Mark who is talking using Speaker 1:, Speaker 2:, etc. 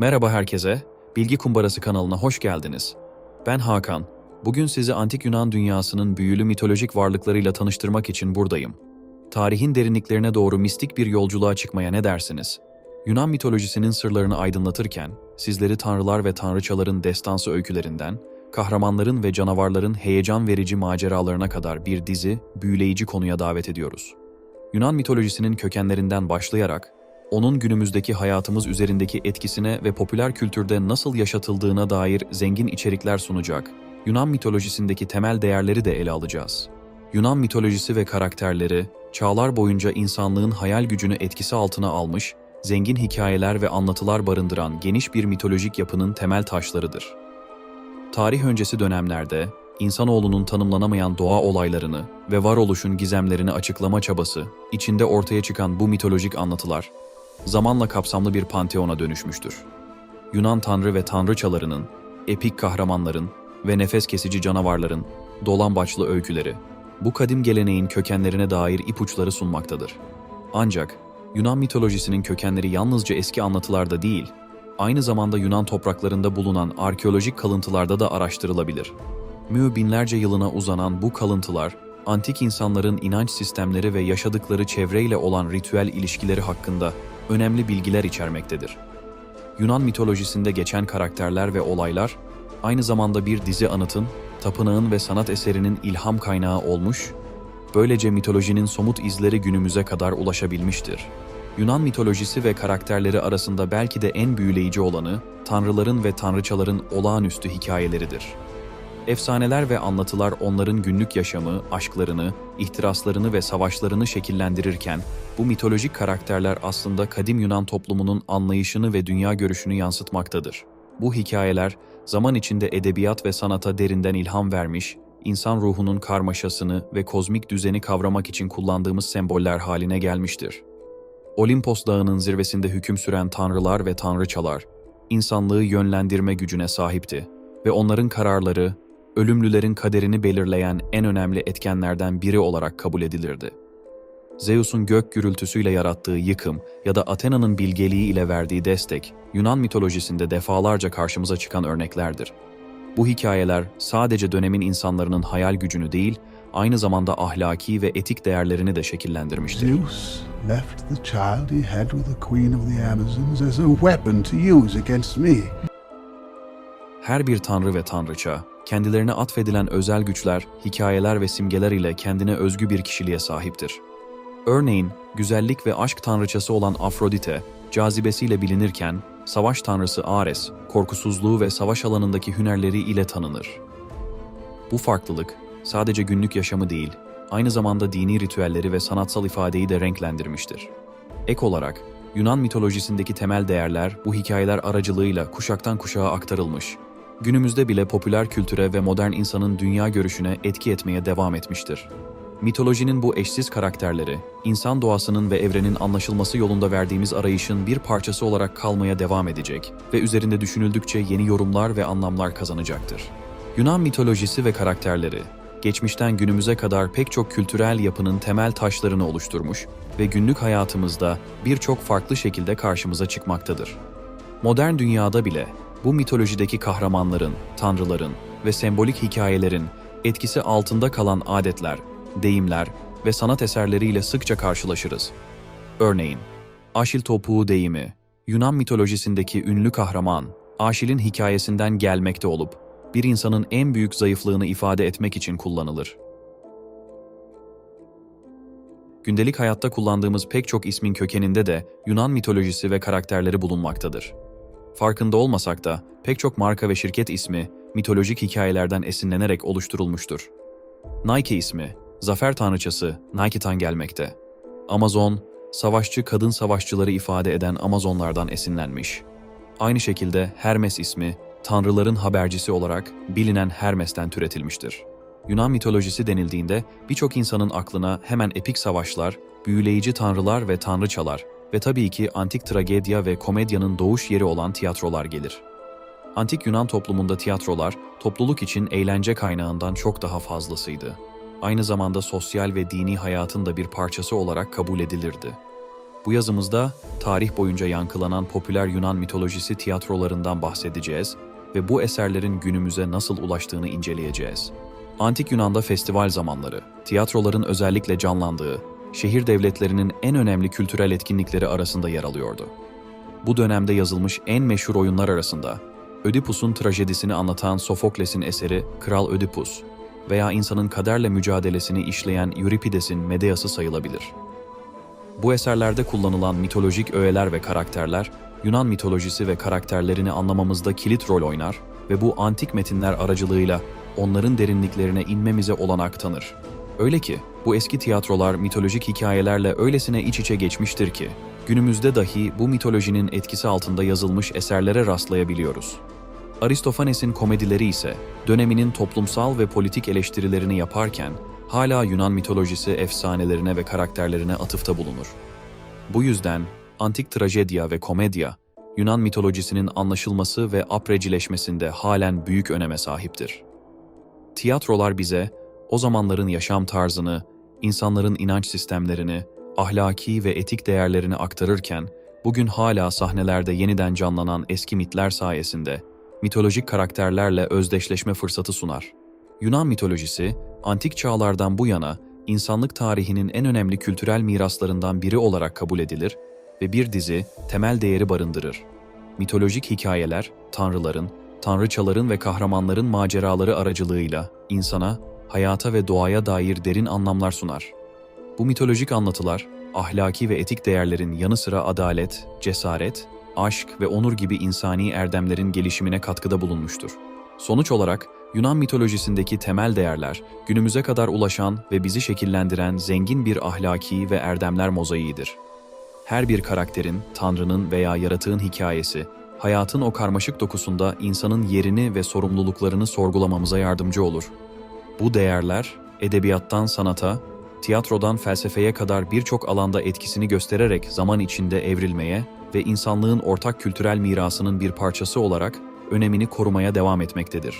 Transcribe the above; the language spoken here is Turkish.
Speaker 1: Merhaba herkese, Bilgi Kumbarası kanalına hoş geldiniz. Ben Hakan. Bugün sizi antik Yunan dünyasının büyülü mitolojik varlıklarıyla tanıştırmak için buradayım. Tarihin derinliklerine doğru mistik bir yolculuğa çıkmaya ne dersiniz? Yunan mitolojisinin sırlarını aydınlatırken, sizleri tanrılar ve tanrıçaların destansı öykülerinden, kahramanların ve canavarların heyecan verici maceralarına kadar bir dizi, büyüleyici konuya davet ediyoruz. Yunan mitolojisinin kökenlerinden başlayarak, onun günümüzdeki hayatımız üzerindeki etkisine ve popüler kültürde nasıl yaşatıldığına dair zengin içerikler sunacak, Yunan mitolojisindeki temel değerleri de ele alacağız. Yunan mitolojisi ve karakterleri, çağlar boyunca insanlığın hayal gücünü etkisi altına almış, zengin hikayeler ve anlatılar barındıran geniş bir mitolojik yapının temel taşlarıdır. Tarih öncesi dönemlerde, insanoğlunun tanımlanamayan doğa olaylarını ve varoluşun gizemlerini açıklama çabası, içinde ortaya çıkan bu mitolojik anlatılar, zamanla kapsamlı bir panteona dönüşmüştür. Yunan tanrı ve tanrıçalarının, epik kahramanların ve nefes kesici canavarların dolambaçlı öyküleri, bu kadim geleneğin kökenlerine dair ipuçları sunmaktadır. Ancak Yunan mitolojisinin kökenleri yalnızca eski anlatılarda değil, aynı zamanda Yunan topraklarında bulunan arkeolojik kalıntılarda da araştırılabilir. Mü binlerce yılına uzanan bu kalıntılar, antik insanların inanç sistemleri ve yaşadıkları çevreyle olan ritüel ilişkileri hakkında önemli bilgiler içermektedir. Yunan mitolojisinde geçen karakterler ve olaylar, aynı zamanda bir dizi anıtın, tapınağın ve sanat eserinin ilham kaynağı olmuş, böylece mitolojinin somut izleri günümüze kadar ulaşabilmiştir. Yunan mitolojisi ve karakterleri arasında belki de en büyüleyici olanı, tanrıların ve tanrıçaların olağanüstü hikayeleridir. Efsaneler ve anlatılar onların günlük yaşamı, aşklarını, ihtiraslarını ve savaşlarını şekillendirirken, bu mitolojik karakterler aslında kadim Yunan toplumunun anlayışını ve dünya görüşünü yansıtmaktadır. Bu hikayeler, zaman içinde edebiyat ve sanata derinden ilham vermiş, insan ruhunun karmaşasını ve kozmik düzeni kavramak için kullandığımız semboller haline gelmiştir. Olimpos Dağı'nın zirvesinde hüküm süren tanrılar ve tanrıçalar, insanlığı yönlendirme gücüne sahipti ve onların kararları, ölümlülerin kaderini belirleyen en önemli etkenlerden biri olarak kabul edilirdi. Zeus'un gök gürültüsüyle yarattığı yıkım ya da Athena'nın bilgeliği ile verdiği destek, Yunan mitolojisinde defalarca karşımıza çıkan örneklerdir. Bu hikayeler sadece dönemin insanların hayal gücünü değil, aynı zamanda ahlaki ve etik değerlerini de şekillendirmiştir.
Speaker 2: Zeus left the child he had with the queen of the Amazons as a weapon to use against me.
Speaker 1: Her bir tanrı ve tanrıça, kendilerine atfedilen özel güçler, hikayeler ve simgeler ile kendine özgü bir kişiliğe sahiptir. Örneğin, güzellik ve aşk tanrıçası olan Afrodite, cazibesiyle bilinirken, savaş tanrısı Ares, korkusuzluğu ve savaş alanındaki hünerleri ile tanınır. Bu farklılık, sadece günlük yaşamı değil, aynı zamanda dini ritüelleri ve sanatsal ifadeyi de renklendirmiştir. Ek olarak, Yunan mitolojisindeki temel değerler bu hikayeler aracılığıyla kuşaktan kuşağa aktarılmış, günümüzde bile popüler kültüre ve modern insanın dünya görüşüne etki etmeye devam etmiştir. Mitolojinin bu eşsiz karakterleri, insan doğasının ve evrenin anlaşılması yolunda verdiğimiz arayışın bir parçası olarak kalmaya devam edecek ve üzerinde düşünüldükçe yeni yorumlar ve anlamlar kazanacaktır. Yunan mitolojisi ve karakterleri, geçmişten günümüze kadar pek çok kültürel yapının temel taşlarını oluşturmuş ve günlük hayatımızda birçok farklı şekilde karşımıza çıkmaktadır. Modern dünyada bile bu mitolojideki kahramanların, tanrıların ve sembolik hikayelerin etkisi altında kalan adetler, deyimler ve sanat eserleriyle sıkça karşılaşırız. Örneğin, Aşil topuğu deyimi, Yunan mitolojisindeki ünlü kahraman, Aşil'in hikayesinden gelmekte olup, bir insanın en büyük zayıflığını ifade etmek için kullanılır. Gündelik hayatta kullandığımız pek çok ismin kökeninde de Yunan mitolojisi ve karakterleri bulunmaktadır. Farkında olmasak da pek çok marka ve şirket ismi mitolojik hikayelerden esinlenerek oluşturulmuştur. Nike ismi, zafer tanrıçası Nike'tan gelmekte. Amazon, savaşçı kadın savaşçıları ifade eden Amazonlardan esinlenmiş. Aynı şekilde Hermes ismi, tanrıların habercisi olarak bilinen Hermes'ten türetilmiştir. Yunan mitolojisi denildiğinde birçok insanın aklına hemen epik savaşlar, büyüleyici tanrılar ve tanrıçalar ve tabii ki antik tragedya ve komedyanın doğuş yeri olan tiyatrolar gelir. Antik Yunan toplumunda tiyatrolar, topluluk için eğlence kaynağından çok daha fazlasıydı. Aynı zamanda sosyal ve dini hayatın da bir parçası olarak kabul edilirdi. Bu yazımızda tarih boyunca yankılanan popüler Yunan mitolojisi tiyatrolarından bahsedeceğiz ve bu eserlerin günümüze nasıl ulaştığını inceleyeceğiz. Antik Yunan'da festival zamanları, tiyatroların özellikle canlandığı, şehir devletlerinin en önemli kültürel etkinlikleri arasında yer alıyordu. Bu dönemde yazılmış en meşhur oyunlar arasında Ödipus'un trajedisini anlatan Sofokles'in eseri Kral Ödipus veya insanın kaderle mücadelesini işleyen Euripides'in Medeas'ı sayılabilir. Bu eserlerde kullanılan mitolojik öğeler ve karakterler, Yunan mitolojisi ve karakterlerini anlamamızda kilit rol oynar ve bu antik metinler aracılığıyla onların derinliklerine inmemize olanak tanır. Öyle ki bu eski tiyatrolar mitolojik hikayelerle öylesine iç içe geçmiştir ki günümüzde dahi bu mitolojinin etkisi altında yazılmış eserlere rastlayabiliyoruz. Aristofanes'in komedileri ise döneminin toplumsal ve politik eleştirilerini yaparken hala Yunan mitolojisi efsanelerine ve karakterlerine atıfta bulunur. Bu yüzden antik trajedya ve komedya Yunan mitolojisinin anlaşılması ve aprecileşmesinde halen büyük öneme sahiptir. Tiyatrolar bize o zamanların yaşam tarzını, insanların inanç sistemlerini, ahlaki ve etik değerlerini aktarırken bugün hala sahnelerde yeniden canlanan eski mitler sayesinde mitolojik karakterlerle özdeşleşme fırsatı sunar. Yunan mitolojisi, antik çağlardan bu yana insanlık tarihinin en önemli kültürel miraslarından biri olarak kabul edilir ve bir dizi temel değeri barındırır. Mitolojik hikayeler, tanrıların, tanrıçaların ve kahramanların maceraları aracılığıyla insana, hayata ve doğaya dair derin anlamlar sunar. Bu mitolojik anlatılar, ahlaki ve etik değerlerin yanı sıra adalet, cesaret, aşk ve onur gibi insani erdemlerin gelişimine katkıda bulunmuştur. Sonuç olarak Yunan mitolojisindeki temel değerler, günümüze kadar ulaşan ve bizi şekillendiren zengin bir ahlaki ve erdemler mozaiğidir. Her bir karakterin, tanrının veya yaratığın hikayesi, hayatın o karmaşık dokusunda insanın yerini ve sorumluluklarını sorgulamamıza yardımcı olur. Bu değerler, edebiyattan sanata, tiyatrodan felsefeye kadar birçok alanda etkisini göstererek zaman içinde evrilmeye ve insanlığın ortak kültürel mirasının bir parçası olarak önemini korumaya devam etmektedir.